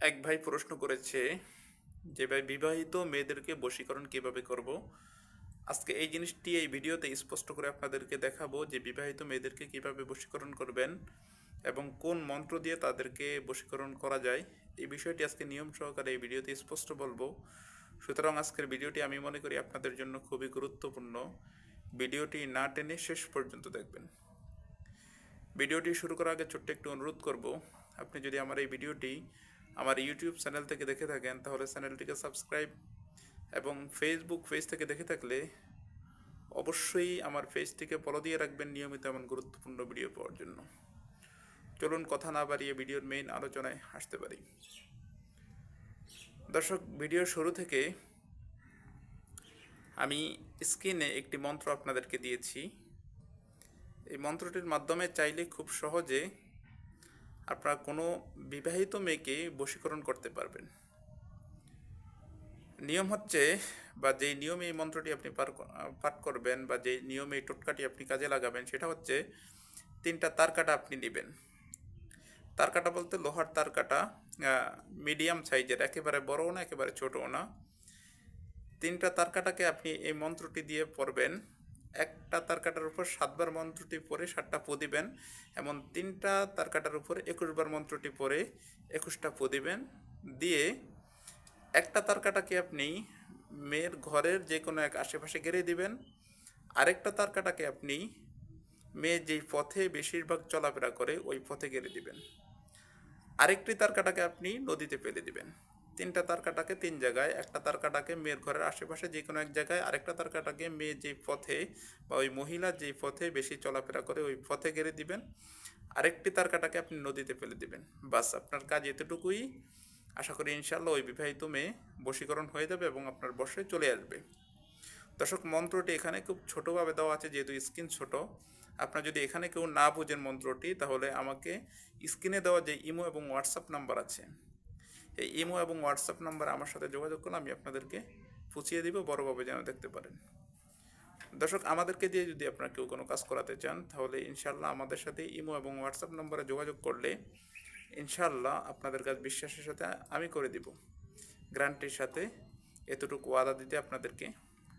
এক ভাই প্রশ্ন করেছে যে, ভাই, বিবাহিত মেয়েদেরকে বশীকরণ কীভাবে করব? আজকে এই জিনিসটি এই ভিডিওতে স্পষ্ট করে আপনাদেরকে দেখাবো যে, বিবাহিত মেয়েদেরকে কীভাবে বশীকরণ করবেন এবং কোন মন্ত্র দিয়ে তাদেরকে বশীকরণ করা যায়। এই বিষয়টি আজকে নিয়ম সহকারে এই ভিডিওতে স্পষ্ট বলব। সুতরাং আজকের ভিডিওটি আমি মনে করি আপনাদের জন্য খুবই গুরুত্বপূর্ণ। ভিডিওটি না টেনে শেষ পর্যন্ত দেখবেন। ভিডিওটি শুরু করার আগে ছোট্ট একটু অনুরোধ করব। আপনি যদি আমার এই ভিডিওটি আমার ইউটিউব চ্যানেল থেকে দেখে থাকেন, তাহলে চ্যানেলটিকে সাবস্ক্রাইব এবং ফেসবুক পেজ থেকে দেখে থাকলে অবশ্যই আমার পেজটিকে ফলো দিয়ে রাখবেন নিয়মিত এমন গুরুত্বপূর্ণ ভিডিও পাওয়ার জন্য। চলুন কথা না বাড়িয়ে ভিডিওর মেইন আলোচনায় আসতে পারি। দর্শক ভিডিও শুরু থেকে আমি স্ক্রিনে একটি মন্ত্র আপনাদেরকে দিয়েছি। এই মন্ত্রটির মাধ্যমে চাইলে খুব সহজে আপনারা কোনো বিবাহিত মেয়েকে বশীকরণ করতে পারবেন। নিয়ম হচ্ছে, বা যেই নিয়মে এই মন্ত্রটি আপনি পাঠ করবেন, বা যেই নিয়মে এই টোটকাটি আপনি কাজে লাগাবেন, সেটা হচ্ছে তিনটা তার কাটা আপনি নেবেন। তার কাটা বলতে লোহার তার কাটা মিডিয়াম সাইজের, একেবারে বড়ও না, একেবারে ছোটও না। তিনটা তার কাটাকে আপনি এই মন্ত্রটি দিয়ে পড়বেন একটা তার কাটার উপর সাতবার মন্ত্রটি পরে সাতটা পো দিবেন এমন তিনটা তার কাটার উপর একুশবার মন্ত্রটি পরে একুশটা পো দিবেন দিয়ে একটা তার কাটাকে আপনি মেয়ের ঘরের যে কোনো এক আশেপাশে গেড়ে দিবেন। আরেকটা তার কাটাকে আপনি মেয়ে যেই পথে বেশিরভাগ চলাফেরা করে, ওই পথে গেড়ে দিবেন। আরেকটি তার কাটাকে আপনি নদীতে ফেলে দিবেন। তিনটা তার কাটাকে তিন জায়গায়, একটা তার কাটাকে মেয়ের ঘরের আশেপাশে যে কোনো এক জায়গায়, আরেকটা তার কাটাকে মেয়ে যে পথে বা ওই মহিলা যেই পথে বেশি চলাফেরা করে ওই পথে গেড়ে দিবেন। আরেকটি তার কাটাকে আপনি নদীতে ফেলে দিবেন। বাস, আপনার কাজ এতটুকুই। আশা করি ইনশাল্লাহ ওই বিবাহিত মেয়ে বশীকরণ হয়ে যাবে এবং আপনার বসে চলে আসবে। দর্শক, মন্ত্রটি এখানে খুব ছোটোভাবে দেওয়া আছে, যেহেতু স্ক্রিন ছোট। আপনার যদি এখানে কেউ না বোঝেন মন্ত্রটি, তাহলে আমাকে স্ক্রিনে দেওয়া যে ইমো এবং হোয়াটসঅ্যাপ নাম্বার আছে এই ইমো এবং হোয়াটসঅ্যাপ নাম্বার আমার সাথে যোগাযোগ করলে আমি আপনাদেরকে পুছিয়ে দিব, বড়োভাবে যেন দেখতে পারেন। দর্শক, আমাদেরকে দিয়ে যদি আপনারা কেউ কোনো কাজ করাতে চান, তাহলে ইনশাল্লাহ আমাদের সাথে ইমো এবং হোয়াটসঅ্যাপ নম্বরে যোগাযোগ করলে ইনশাল্লাহ আপনাদের কাজ বিশ্বাসের সাথে আমি করে দিব। গ্রান্টির সাথে এতটুকু ওয়াদা দিতে আপনাদেরকে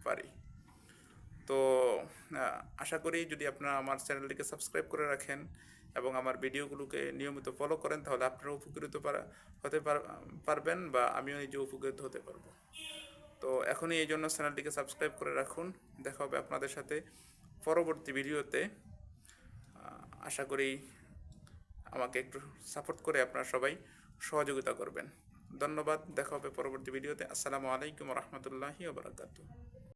পারি। আশা করি যদি আপনারা আমার চ্যানেলটিকে সাবস্ক্রাইব করে রাখেন এবং আমার ভিডিওগুলোকে নিয়মিত ফলো করেন, তাহলে আপনারা উপকৃত হতে পার- পারবেন বা আমিও নিজে উপকৃত হতে পারব। তো এখনই এই জন্য চ্যানেলটিকে সাবস্ক্রাইব করে রাখুন। দেখা হবে আপনাদের সাথে পরবর্তী ভিডিওতে। আশা করি আমাকে একটু সাপোর্ট করে আপনারা সবাই সহযোগিতা করবেন। ধন্যবাদ। দেখা হবে পরবর্তী ভিডিওতে। আসসালামু আলাইকুম রহমতুল্লাহি ওবরাকাতু